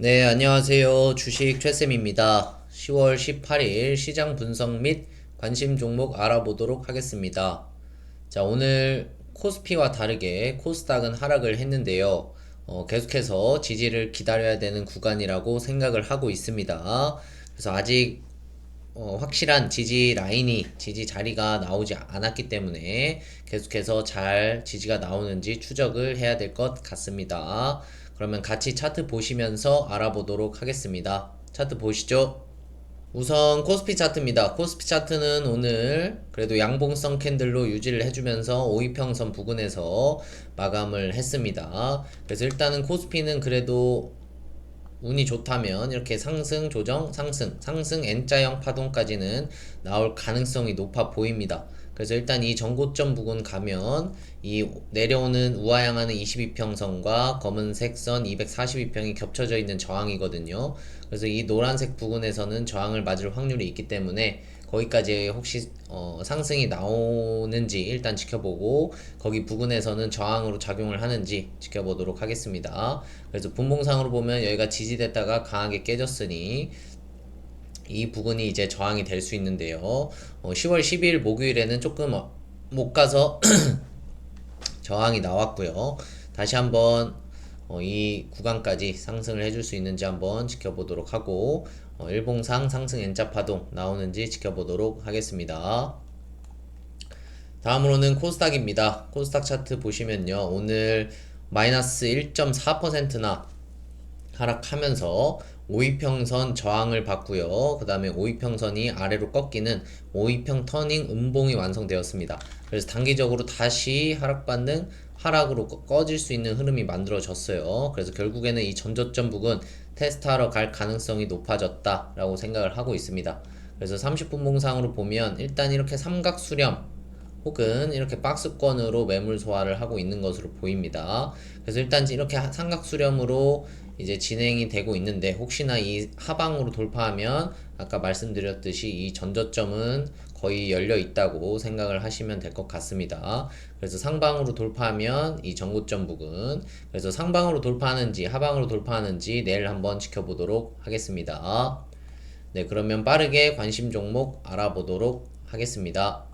네, 안녕하세요. 주식 최쌤입니다. 10월 18일 시장 분석 및 관심 종목 알아보도록 하겠습니다. 자, 오늘 코스피와 다르게 코스닥은 하락을 했는데요. 어, 계속해서 지지를 기다려야 되는 구간이라고 생각을 하고 있습니다. 그래서 아직 어, 확실한 지지 라인이, 지지 자리가 나오지 않았기 때문에 계속해서 잘 지지가 나오는지 추적을 해야 될 것 같습니다. 그러면 같이 차트 보시면서 알아보도록 하겠습니다. 차트 보시죠. 우선 코스피 차트입니다. 코스피 차트는 오늘 그래도 양봉성 캔들로 유지를 해주면서 5위평선 부근에서 마감을 했습니다. 그래서 일단은 코스피는 그래도 운이 좋다면 이렇게 상승, 조정, 상승, 상승 N자형 파동까지는 나올 가능성이 높아 보입니다. 그래서 일단 이 전고점 부근 가면 이 내려오는 우하향하는 22평선과 검은색 선 242평이 겹쳐져 있는 저항이거든요. 그래서 이 노란색 부근에서는 저항을 맞을 확률이 있기 때문에 거기까지 혹시 어, 상승이 나오는지 일단 지켜보고 거기 부근에서는 저항으로 작용을 하는지 지켜보도록 하겠습니다. 그래서 분봉상으로 보면 여기가 지지됐다가 강하게 깨졌으니 이 부분이 이제 저항이 될 수 있는데요. 어, 10월 12일 목요일에는 조금 어, 못 가서 저항이 나왔고요. 다시 한번 어, 이 구간까지 상승을 해줄 수 있는지 한번 지켜보도록 하고 어, 일봉상 상승 N자 파동 나오는지 지켜보도록 하겠습니다. 다음으로는 코스닥입니다. 코스닥 차트 보시면요. 오늘 마이너스 1.4%나 하락하면서 5위평선 저항을 받고요. 그 다음에 5위평선이 아래로 꺾이는 5위평 터닝 음봉이 완성되었습니다. 그래서 단기적으로 다시 하락받는 하락으로 꺼- 꺼질 수 있는 흐름이 만들어졌어요. 그래서 결국에는 이 전저점 부근 테스트하러 갈 가능성이 높아졌다라고 생각을 하고 있습니다. 그래서 30분 봉상으로 보면 일단 이렇게 삼각 수렴 혹은 이렇게 박스권으로 매물 소화를 하고 있는 것으로 보입니다. 그래서 일단 이렇게 하- 삼각 수렴으로 이제 진행이 되고 있는데 혹시나 이 하방으로 돌파하면 아까 말씀드렸듯이 이 전저점은 거의 열려 있다고 생각을 하시면 될 것 같습니다. 그래서 상방으로 돌파하면 이 전고점 부근 그래서 상방으로 돌파하는지 하방으로 돌파하는지 내일 한번 지켜보도록 하겠습니다. 네, 그러면 빠르게 관심 종목 알아보도록 하겠습니다.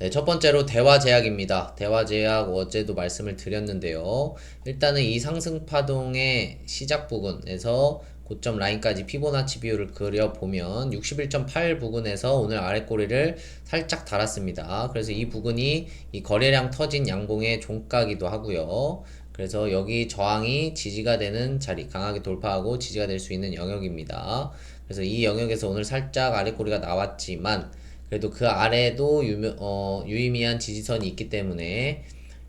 네, 첫 번째로 대화제약입니다. 대화제약 어제도 말씀을 드렸는데요. 일단은 이 상승 파동의 시작 부근에서 고점 라인까지 피보나치 비율을 그려보면 61.8 부근에서 오늘 아랫꼬리를 살짝 달았습니다. 그래서 이 부근이 이 거래량 터진 양봉의 종가기도 하고요. 그래서 여기 저항이 지지가 되는 자리, 강하게 돌파하고 지지가 될 수 있는 영역입니다. 그래서 이 영역에서 오늘 살짝 아랫꼬리가 나왔지만 그래도 그 아래에도 유명, 어, 유의미한 지지선이 있기 때문에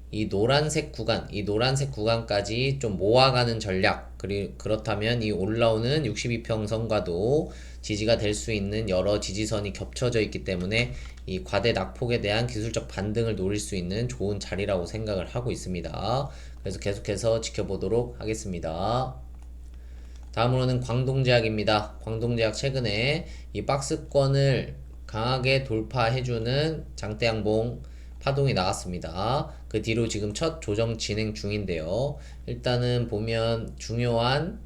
이 노란색 구간, 이 노란색 구간까지 좀 모아가는 전략, 그리, 그렇다면 이 올라오는 62평선과도 지지가 될 수 있는 여러 지지선이 겹쳐져 있기 때문에 이 과대 낙폭에 대한 기술적 반등을 노릴 수 있는 좋은 자리라고 생각을 하고 있습니다. 그래서 계속해서 지켜보도록 하겠습니다. 다음으로는 광동제약입니다. 광동제약 최근에 이 박스권을 강하게 돌파해주는 장대양봉 파동이 나왔습니다. 그 뒤로 지금 첫 조정 진행 중인데요. 일단은 보면 중요한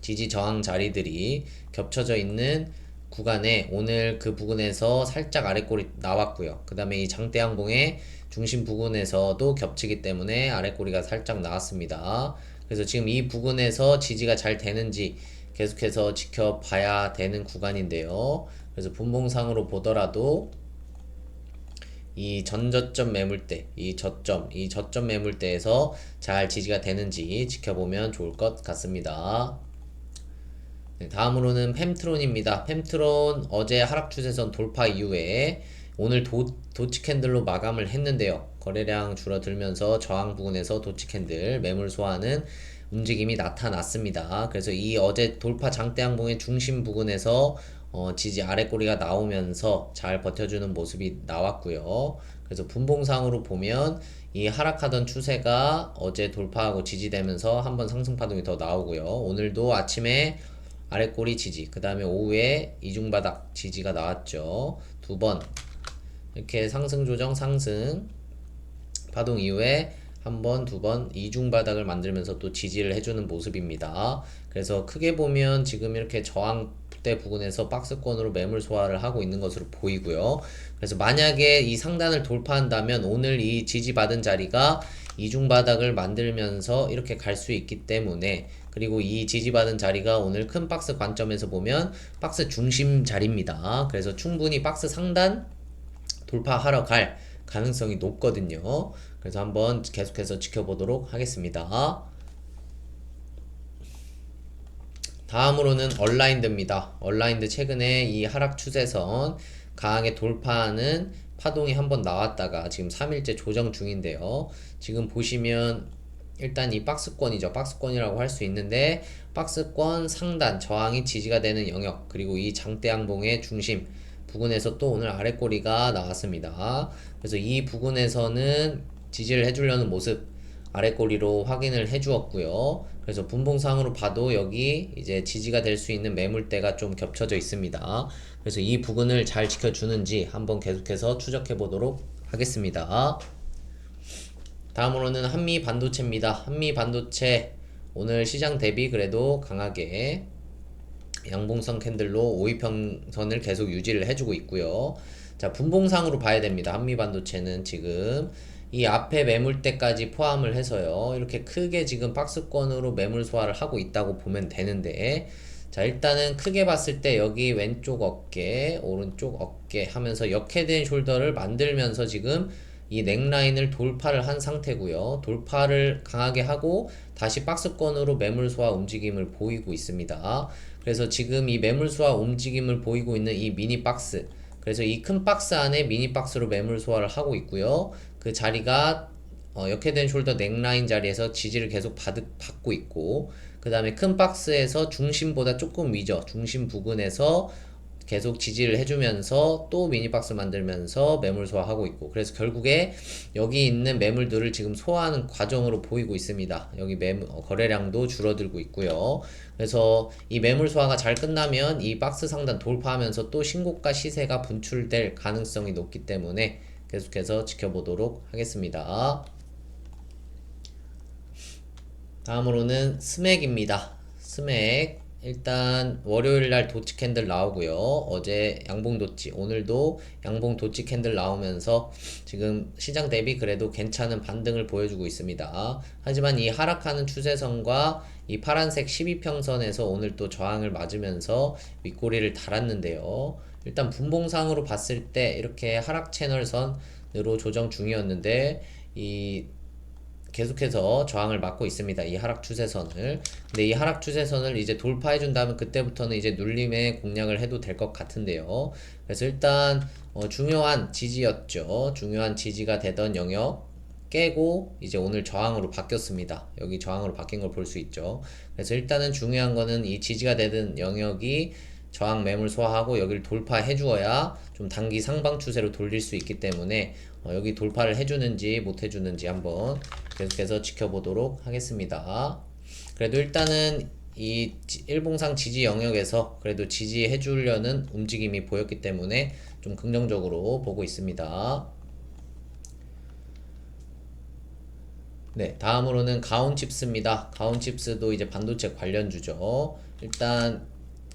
지지 저항 자리들이 겹쳐져 있는 구간에 오늘 그 부근에서 살짝 아랫골이 나왔고요. 그 다음에 이 장대양봉의 중심 부근에서도 겹치기 때문에 아랫골이가 살짝 나왔습니다. 그래서 지금 이 부근에서 지지가 잘 되는지 계속해서 지켜봐야 되는 구간인데요. 그래서 분봉상으로 보더라도 이 전저점 매물대, 이 저점, 이 저점 매물대에서 잘 지지가 되는지 지켜보면 좋을 것 같습니다. 네, 다음으로는 팸트론입니다. 팸트론 어제 하락 추세선 돌파 이후에 오늘 도, 도치 캔들로 마감을 했는데요. 거래량 줄어들면서 저항 부근에서 도치 캔들 매물 소화하는 움직임이 나타났습니다. 그래서 이 어제 돌파 장대양봉의 중심 부근에서 어, 지지 아랫꼬리가 나오면서 잘 버텨주는 모습이 나왔고요. 그래서 분봉상으로 보면 이 하락하던 추세가 어제 돌파하고 지지되면서 한번 상승 파동이 더 나오고요. 오늘도 아침에 아랫꼬리 지지, 그 다음에 오후에 이중 바닥 지지가 나왔죠. 두 번 이렇게 상승 조정 상승 파동 이후에 한 번, 두 번 이중 바닥을 만들면서 또 지지를 해주는 모습입니다. 그래서 크게 보면 지금 이렇게 저항 대 부근에서 박스권으로 매물 소화를 하고 있는 것으로 보이고요. 그래서 만약에 이 상단을 돌파한다면 오늘 이 지지받은 자리가 이중 바닥을 만들면서 이렇게 갈 수 있기 때문에 그리고 이 지지받은 자리가 오늘 큰 박스 관점에서 보면 박스 중심 자리입니다. 그래서 충분히 박스 상단 돌파하러 갈 가능성이 높거든요. 그래서 한번 계속해서 지켜보도록 하겠습니다. 다음으로는 얼라인드입니다. 얼라인드 최근에 이 하락 추세선 강하게 돌파하는 파동이 한번 나왔다가 지금 3일째 조정 중인데요. 지금 보시면 일단 이 박스권이죠. 박스권이라고 할 수 있는데 박스권 상단 저항이 지지가 되는 영역 그리고 이 장대 양봉의 중심 부근에서 또 오늘 아래 꼬리가 나왔습니다. 그래서 이 부근에서는 지지를 해주려는 모습 아래 꼬리로 확인을 해주었고요. 그래서 분봉상으로 봐도 여기 이제 지지가 될 수 있는 매물대가 좀 겹쳐져 있습니다. 그래서 이 부근을 잘 지켜주는지 한번 계속해서 추적해 보도록 하겠습니다. 다음으로는 한미 반도체입니다. 한미 반도체 오늘 시장 대비 그래도 강하게 양봉선 캔들로 5위평선을 계속 유지를 해주고 있고요. 자, 분봉상으로 봐야 됩니다. 한미 반도체는 지금 이 앞에 매물대까지 포함을 해서요. 이렇게 크게 지금 박스권으로 매물 소화를 하고 있다고 보면 되는데 자, 일단은 크게 봤을 때 여기 왼쪽 어깨, 오른쪽 어깨 하면서 역해된 숄더를 만들면서 지금 이 넥라인을 돌파를 한 상태고요. 돌파를 강하게 하고 다시 박스권으로 매물 소화 움직임을 보이고 있습니다. 그래서 지금 이 매물 소화 움직임을 보이고 있는 이 미니 박스 그래서 이 큰 박스 안에 미니 박스로 매물 소화를 하고 있고요. 그 자리가 어, 역해된 숄더 넥라인 자리에서 지지를 계속 받, 받고 있고 그 다음에 큰 박스에서 중심보다 조금 위죠. 중심 부근에서 계속 지지를 해주면서 또 미니박스 만들면서 매물 소화하고 있고 그래서 결국에 여기 있는 매물들을 지금 소화하는 과정으로 보이고 있습니다. 여기 매물 어, 거래량도 줄어들고 있고요. 그래서 이 매물 소화가 잘 끝나면 이 박스 상단 돌파하면서 또 신고가 시세가 분출될 가능성이 높기 때문에 계속해서 지켜보도록 하겠습니다. 다음으로는 스맥입니다. 스맥 일단 월요일 날 도치 캔들 나오고요. 어제 양봉 도치, 오늘도 양봉 도치 캔들 나오면서 지금 시장 대비 그래도 괜찮은 반등을 보여주고 있습니다. 하지만 이 하락하는 추세선과 이 파란색 12평선에서 오늘 또 저항을 맞으면서 윗꼬리를 달았는데요. 일단 분봉상으로 봤을 때 이렇게 하락 채널선으로 조정 중이었는데 이 계속해서 저항을 맞고 있습니다. 이 하락 추세선을. 근데 이 하락 추세선을 이제 돌파해 준다면 그때부터는 이제 눌림에 공략을 해도 될 것 같은데요. 그래서 일단 어, 중요한 지지였죠. 중요한 지지가 되던 영역 깨고 이제 오늘 저항으로 바뀌었습니다. 여기 저항으로 바뀐 걸 볼 수 있죠. 그래서 일단은 중요한 거는 이 지지가 되던 영역이 저항 매물 소화하고 여기를 돌파해 주어야 좀 단기 상방 추세로 돌릴 수 있기 때문에 어, 여기 돌파를 해주는지 못 해주는지 한번 계속해서 지켜보도록 하겠습니다. 그래도 일단은 이 일봉상 지지 영역에서 그래도 지지해 주려는 움직임이 보였기 때문에 좀 긍정적으로 보고 있습니다. 네, 다음으로는 가온칩스입니다. 가온칩스도 이제 반도체 관련주죠. 일단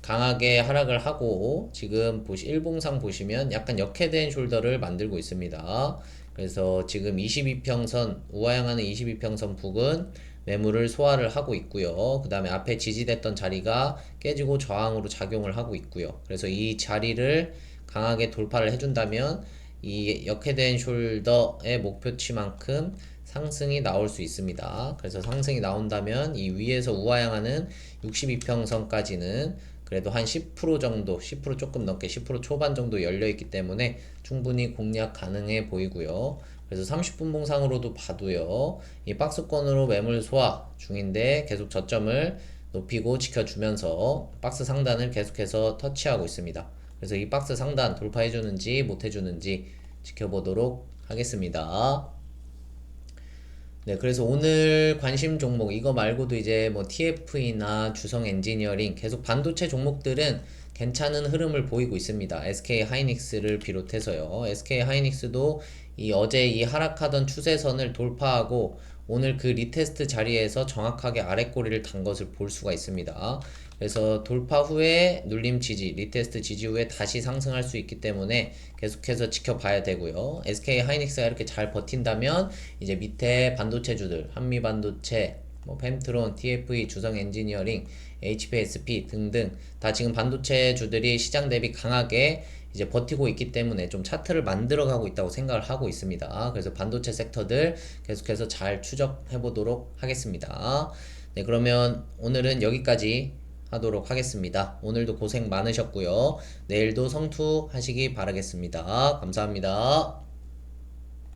강하게 하락을 하고 지금 보시 일봉상 보시면 약간 역해된 숄더를 만들고 있습니다. 그래서 지금 22평선 우하향하는 22평선 북은 매물을 소화를 하고 있고요. 그 다음에 앞에 지지됐던 자리가 깨지고 저항으로 작용을 하고 있고요. 그래서 이 자리를 강하게 돌파를 해준다면 이 역해된 숄더의 목표치만큼 상승이 나올 수 있습니다. 그래서 상승이 나온다면 이 위에서 우하향하는 62평선까지는 그래도 한 10% 정도, 10% 조금 넘게 10% 초반 정도 열려 있기 때문에 충분히 공략 가능해 보이고요. 그래서 30분 봉상으로도 봐도요. 이 박스권으로 매물 소화 중인데 계속 저점을 높이고 지켜주면서 박스 상단을 계속해서 터치하고 있습니다. 그래서 이 박스 상단 돌파해 주는지 못 해주는지 지켜보도록 하겠습니다. 네, 그래서 오늘 관심 종목 이거 말고도 이제 뭐 TF나 주성 엔지니어링 계속 반도체 종목들은 괜찮은 흐름을 보이고 있습니다. SK 하이닉스를 비롯해서요. SK 하이닉스도 이 어제 이 하락하던 추세선을 돌파하고 오늘 그 리테스트 자리에서 정확하게 아래 꼬리를 단 것을 볼 수가 있습니다. 그래서 돌파 후에 눌림 지지, 리테스트 지지 후에 다시 상승할 수 있기 때문에 계속해서 지켜봐야 되고요. SK 하이닉스가 이렇게 잘 버틴다면 이제 밑에 반도체주들, 한미 반도체, 뭐 펜트론, TFE, 주성 엔지니어링, HPSP 등등 다 지금 반도체 주들이 시장 대비 강하게 이제 버티고 있기 때문에 좀 차트를 만들어 가고 있다고 생각을 하고 있습니다. 그래서 반도체 섹터들 계속해서 잘 추적해 보도록 하겠습니다. 네, 그러면 오늘은 여기까지 하도록 하겠습니다. 오늘도 고생 많으셨고요. 내일도 성투하시기 바라겠습니다. 감사합니다.